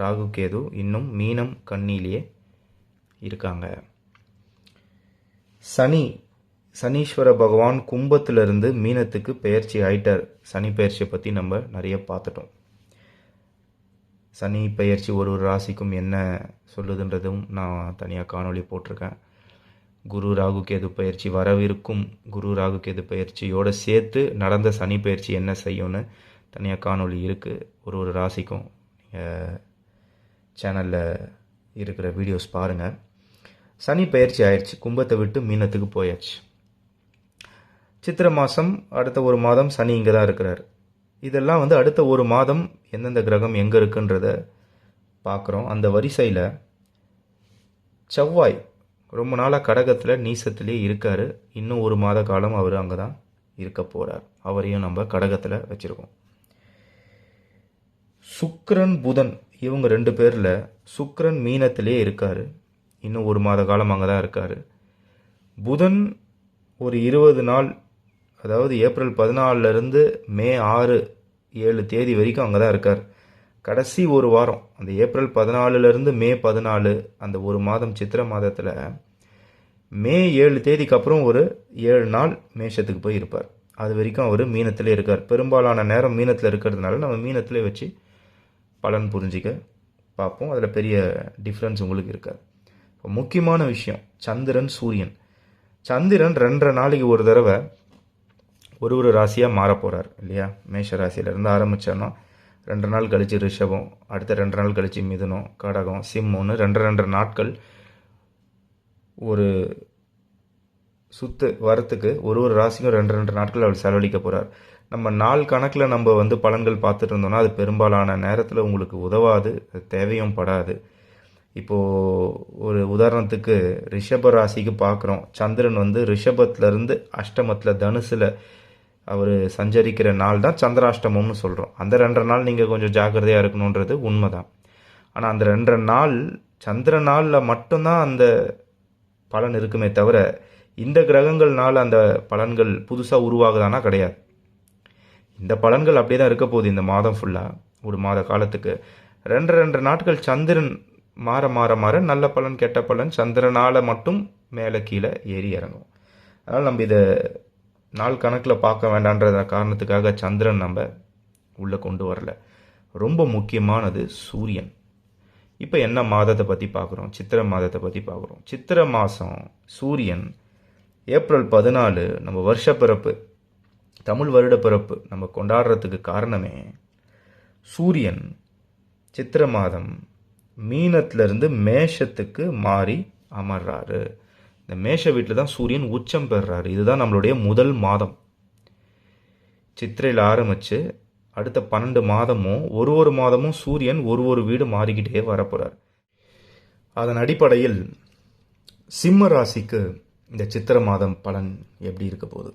ராகு கேது இன்னும் மீனம் கண்ணிலேயே இருக்காங்க. சனி சனீஸ்வர பகவான் கும்பத்திலிருந்து மீனத்துக்கு பெயர்ச்சி ஆயிட்டார். சனி பெயர்ச்சியை பற்றி நம்ம நிறைய பார்த்துட்டோம். சனி பெயர்ச்சி ஒரு ஒரு ராசிக்கும் என்ன சொல்லுதுன்றதும் நான் தனியாக காணொளி போட்டிருக்கேன். குரு ராகு கேது பயிற்சி வரவிருக்கும். குரு ராகு கேது பயிற்சியோடு சேர்த்து நடந்த சனி பயிற்சி என்ன செய்யும்னு தனியாக காணொளி இருக்குது ஒரு ஒரு ராசிக்கும் நீங்கள் சேனலில் இருக்கிற வீடியோஸ் பாருங்கள் சனி பயிற்சி ஆயிடுச்சு. கும்பத்தை விட்டு மீனத்துக்கு போயாச்சு. சித்திரை மாதம் அடுத்த ஒரு மாதம் சனி இங்கே தான் இருக்கிறார். இதெல்லாம் வந்து அடுத்த ஒரு மாதம் எந்தெந்த கிரகம் எங்கே இருக்குன்றத பார்க்குறோம் அந்த வரிசையில் செவ்வாய் ரொம்ப நாளாக கடகத்தில் நீசத்திலே இருக்கார். இன்னும் ஒரு மாத காலம் அவர் அங்கே தான் இருக்க போகிறார் அவரையும் நம்ம கடகத்தில் வச்சுருக்கோம். சுக்கரன் புதன் இவங்க ரெண்டு பேரில் சுக்ரன் மீனத்திலே இருக்கார். இன்னும் ஒரு மாத காலம் அங்கே தான் இருக்கார். புதன் ஒரு இருபது நாள் அதாவது ஏப்ரல் பதினாலிருந்து மே ஆறு ஏழு தேதி வரைக்கும் அங்கே தான் இருக்கார். கடைசி ஒரு வாரம் அந்த ஏப்ரல் பதினாலுலேருந்து மே பதினாலு அந்த ஒரு மாதம் சித்திரை மாதத்தில் மே ஏழு தேதிக்கு அப்புறம் ஒரு ஏழு நாள் மேஷத்துக்கு போய் இருப்பார். அது வரைக்கும் அவர் மீனத்திலே இருக்கார். பெரும்பாலான நேரம் மீனத்தில் இருக்கிறதுனால நம்ம மீனத்திலே வச்சு பலன் புரிஞ்சிக்க பார்ப்போம். அதில் பெரிய டிஃப்ரென்ஸ் உங்களுக்கு இருக்காது. இப்போ முக்கியமான விஷயம் சந்திரன் சூரியன். சந்திரன் ரெண்டரை நாளைக்கு ஒரு தடவை ஒரு ஒரு ராசியாக மாற போகிறார் இல்லையா? மேஷ ராசியிலேருந்து ஆரம்பித்தோன்னா ரெண்டு நாள் கழித்து ரிஷபம் அடுத்த ரெண்டு நாள் கழித்து மிதுனம் கடகம் சிம்மம்னு ரெண்டு ரெண்டு நாட்கள் ஒரு சுத்து வரத்துக்கு ஒரு ஒரு ராசிக்கும் ரெண்டு ரெண்டு நாட்கள் அவர் செலவழிக்க போகிறார் நம்ம நாள் கணக்கில் நம்ம வந்து பலன்கள் பார்த்துட்டு இருந்தோம்னா அது பெரும்பாலான நேரத்தில் உங்களுக்கு உதவாது அது தேவையும் படாது. இப்போது ஒரு உதாரணத்துக்கு ரிஷப ராசிக்கு பார்க்குறோம். சந்திரன் வந்து ரிஷபத்துலேருந்து அஷ்டமத்தில் தனுசில் அவர் சஞ்சரிக்கிற நாள் தான் சந்திராஷ்டமம்னு சொல்கிறோம் அந்த ரெண்டரை நாள் நீங்கள் கொஞ்சம் ஜாக்கிரதையாக இருக்கணுன்றது உண்மை தான் ஆனால் அந்த ரெண்டரை நாள் சந்திர நாளில் மட்டும்தான் அந்த பலன் இருக்குமே தவிர இந்த கிரகங்கள்னால் அந்த பலன்கள் புதுசாக உருவாகுதானா கிடையாது. இந்த பலன்கள் அப்படியே தான் இருக்க போகுது இந்த மாதம் ஃபுல்லாக ஒரு மாத காலத்துக்கு. ரெண்டு ரெண்டு நாட்கள் சந்திரன் மாற மாற மாற நல்ல பலன் கெட்ட பலன் சந்திரனால் மட்டும் மேலே கீழே ஏறி இறங்கும். அதனால் நம்ம இதை நாள் கணக்கில் பார்க்க வேண்டான்ற காரணத்துக்காக சந்திரன் நம்ம உள்ளே கொண்டு வரல. ரொம்ப முக்கியமானது சூரியன். இப்போ என்ன மாதத்தை பற்றி பார்க்குறோம்? சித்திரை மாதத்தை பற்றி பார்க்குறோம். சித்திரை மாதம் சூரியன் ஏப்ரல் பதினாலு நம்ம வருஷப்பிறப்பு தமிழ் வருட பிறப்பு நம்ம கொண்டாடுறதுக்கு காரணமே சூரியன். சித்திர மாதம் மீனத்திலிருந்து மேஷத்துக்கு மாறி அமர்றாரு. இந்த மேஷ வீட்டில் தான் சூரியன் உச்சம் பெறுறாரு. இதுதான் நம்மளுடைய முதல் மாதம். சித்திரையில் ஆரம்பித்து அடுத்த பன்னெண்டு மாதமும் ஒரு ஒரு மாதமும் சூரியன் ஒரு ஒரு வீடு மாறிக்கிட்டே வரப்போகிறார் அதன் அடிப்படையில் சிம்ம ராசிக்கு இந்த சித்திர மாதம் பலன் எப்படி இருக்க போகுது?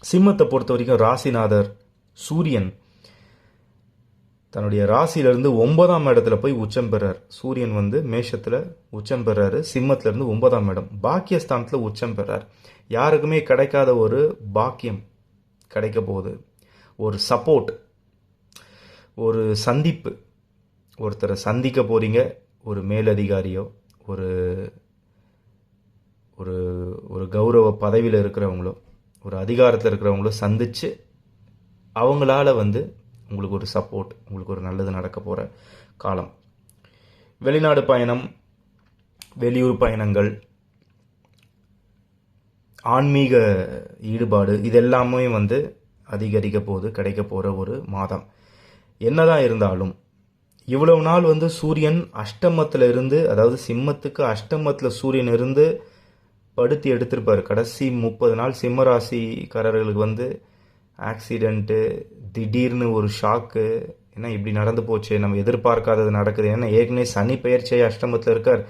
சிம்மத்தை பொறுத்த வரைக்கும் ராசிநாதர் சூரியன். தன்னுடைய ராசியிலிருந்து ஒன்பதாம் இடத்துல போய் உச்சம் பெறார். சூரியன் வந்து மேஷத்தில் உச்சம் பெறாரு. சிம்மத்திலிருந்து ஒன்பதாம் இடம். பாக்கியஸ்தானத்தில் உச்சம் பெறார். யாருக்குமே கிடைக்காத ஒரு பாக்கியம் கிடைக்க போகுது. ஒரு சப்போர்ட் ஒரு சந்திப்பு. ஒருத்தரை சந்திக்க போகிறீங்க ஒரு மேலதிகாரியோ ஒரு ஒரு ஒரு கௌரவ பதவியில் இருக்கிறவங்களோ. ஒரு அதிகாரத்தில் இருக்கிறவங்கள சந்தித்து அவங்களால வந்து உங்களுக்கு ஒரு சப்போர்ட் உங்களுக்கு ஒரு நல்லது நடக்க போகிற காலம். வெளிநாடு பயணம் வெளியூர் பயணங்கள் ஆன்மீக ஈடுபாடு இது எல்லாமே வந்து அதிகரிக்க போது கிடைக்க போகிற ஒரு மாதம். என்னதான் இருந்தாலும் இவ்வளவு நாள் வந்து சூரியன் அஷ்டமத்தில் இருந்து அதாவது சிம்மத்துக்கு அஷ்டமத்தில் சூரியன் இருந்து படுத்தி எடுத்திருப்பார். கடைசி முப்பது நாள் சிம்மராசிக்காரர்களுக்கு வந்து ஆக்சிடெண்ட்டு திடீர்னு ஒரு ஷாக்கு ஏன்னா இப்படி நடந்து போச்சு நம்ம எதிர்பார்க்காதது நடக்குது. ஏன்னா ஏற்கனவே சனி பெயர்ச்சியை அஷ்டமத்தில் இருக்கார்.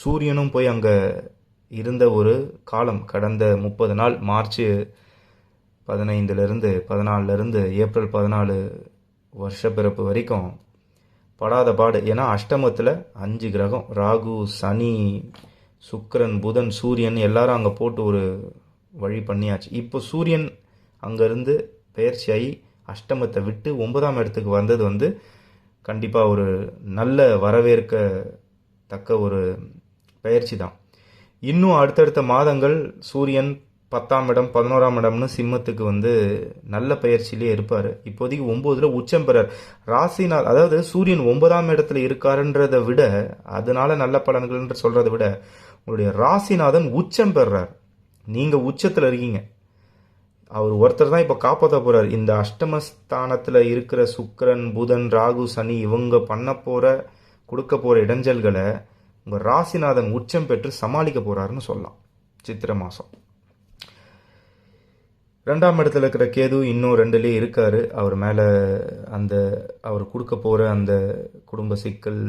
சூரியனும் போய் அங்கே இருந்த ஒரு காலம் கடந்த முப்பது நாள் மார்ச் பதினைந்துலேருந்து பதினாலிருந்து ஏப்ரல் பதினாலு வருஷப்பிறப்பு வரைக்கும் படாத பாடு. ஏன்னா அஷ்டமத்தில் அஞ்சு கிரகம் ராகு சனி சுக்கரன் புதன் சூரியன் எல்லாரும் அங்கே போட்டு ஒரு வழி பண்ணியாச்சு. இப்போ சூரியன் அங்கேருந்து பயிற்சியாகி அஷ்டமத்தை விட்டு ஒன்பதாம் இடத்துக்கு வந்தது வந்து கண்டிப்பாக ஒரு நல்ல வரவேற்க தக்க ஒரு பயிற்சி தான். இன்னும் அடுத்தடுத்த மாதங்கள் சூரியன் பத்தாம் இடம் பதினோராம் இடம்னு சிம்மத்துக்கு வந்து நல்ல பயிற்சியிலே இருப்பார். இப்போதைக்கு ஒம்போதில் உச்சம் பெறார். ராசினால் அதாவது சூரியன் ஒன்பதாம் இடத்துல இருக்காருன்றதை விட அதனால நல்ல பலன்கள்ன்ற சொல்கிறத விட உங்களுடைய ராசிநாதன் உச்சம் பெறார். நீங்கள் உச்சத்தில் இருக்கீங்க. அவர் ஒருத்தர் தான் இப்போ காப்பாற்ற போகிறார் இந்த அஷ்டமஸ்தானத்தில் இருக்கிற சுக்கரன் புதன் ராகு சனி இவங்க பண்ண போகிற கொடுக்க போகிற இடைஞ்சல்களை உங்கள் ராசிநாதன் உச்சம் பெற்று சமாளிக்க போகிறாருன்னு சொல்லலாம். சித்திரை மாதம் ரெண்டாம் இடத்துல இருக்கிற கேது இன்னும் ரெண்டுலேயே இருக்கார். அவர் மேலே அந்த அவர் கொடுக்க போகிற அந்த குடும்ப சிக்கல்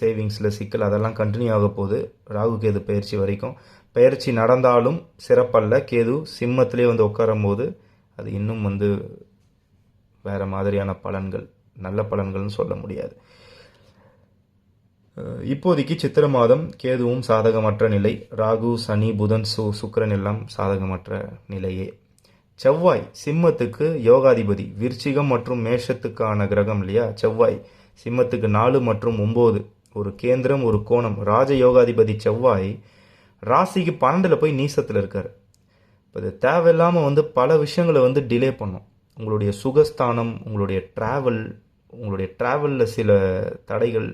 சேவிங்ஸில் சிக்கல் அதெல்லாம் கண்டினியூ ஆக போகுது. ராகு கேது பயிற்சி வரைக்கும். பயிற்சி நடந்தாலும் சிறப்பல்ல. கேது சிம்மத்திலே வந்து உட்காரும் போது அது இன்னும் வந்து வேறு மாதிரியான பலன்கள் நல்ல பலன்கள்னு சொல்ல முடியாது. இப்போதைக்கு சித்திர மாதம் கேதுவும் சாதகமற்ற நிலை. ராகு சனி புதன் சு சுக்கரன் எல்லாம் சாதகமற்ற நிலையே. செவ்வாய் சிம்மத்துக்கு யோகாதிபதி. விருச்சிகம் மற்றும் மேஷத்துக்கான கிரகம் இல்லையா? செவ்வாய் சிம்மத்துக்கு நாலு மற்றும் ஒம்பது. ஒரு கேந்திரம் ஒரு கோணம். ராஜ யோகாதிபதி செவ்வாய் ராசிக்கு பன்னெண்டுல போய் நீசத்தில் இருக்கார். இப்போ இது தேவையில்லாமல் வந்து பல விஷயங்களை வந்து டிலே பண்ணும். உங்களுடைய சுகஸ்தானம் உங்களுடைய ட்ராவல் உங்களுடைய ட்ராவலில் சில தடைகள்.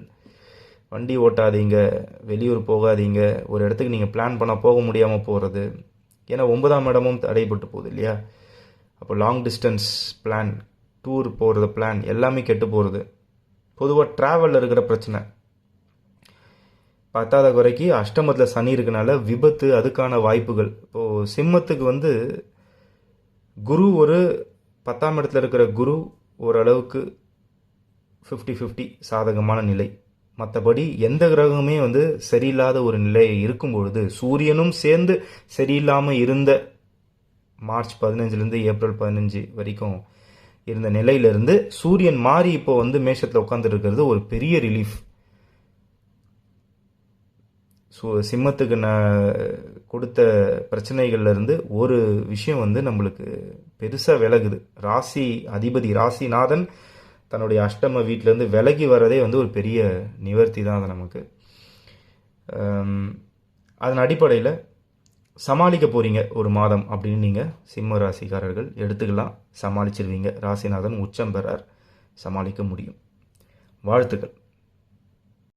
வண்டி ஓட்டாதீங்க வெளியூர் போகாதீங்க. ஒரு இடத்துக்கு நீங்கள் பிளான் பண்ணால் போக முடியாமல் போகிறது ஏன்னா ஒன்பதாம் இடமும் தடைப்பட்டு போகுது இல்லையா? அப்போ லாங் டிஸ்டன்ஸ் பிளான் டூர் போகிறது பிளான் எல்லாமே கெட்டு போகிறது பொதுவாக ட்ராவலில் இருக்கிற பிரச்சனை. பத்தாத குறைக்கு அஷ்டமத்தில் சனி இருக்கனால விபத்து அதுக்கான வாய்ப்புகள். இப்போது சிம்மத்துக்கு வந்து குரு ஒரு பத்தாம் இடத்துல இருக்கிற குரு ஓரளவுக்கு ஃபிஃப்டி ஃபிஃப்டி சாதகமான நிலை. மற்றபடி எந்த கிரகமே வந்து சரியில்லாத ஒரு நிலை இருக்கும் பொழுது சூரியனும் சேர்ந்து சரியில்லாமல் இருந்த மார்ச் பதினஞ்சுலேருந்து ஏப்ரல் பதினஞ்சு வரைக்கும் இருந்த நிலையிலிருந்து சூரியன் மாறி இப்போ வந்து மேஷத்தில் உட்காந்துருக்கிறது ஒரு பெரிய ரிலீஃப் ஸோ சிம்மத்துக்கு நான் கொடுத்த பிரச்சனைகள்லேருந்து ஒரு விஷயம் வந்து நம்மளுக்கு பெருசாக விலகுது. ராசி அதிபதி ராசிநாதன் தன்னுடைய அஷ்டம வீட்டிலேருந்து விலகி வர்றதே வந்து ஒரு பெரிய நிவர்த்தி தான் அது நமக்கு. அதன் அடிப்படையில் சமாளிக்க போகிறீங்க ஒரு மாதம் அப்படின்னு நீங்கள் சிம்ம ராசிக்காரர்கள் எடுத்துக்கலாம். சமாளிச்சிருவீங்க. ராசிநாதன் உச்சம் பெறார். சமாளிக்க முடியும். வாழ்த்துக்கள்.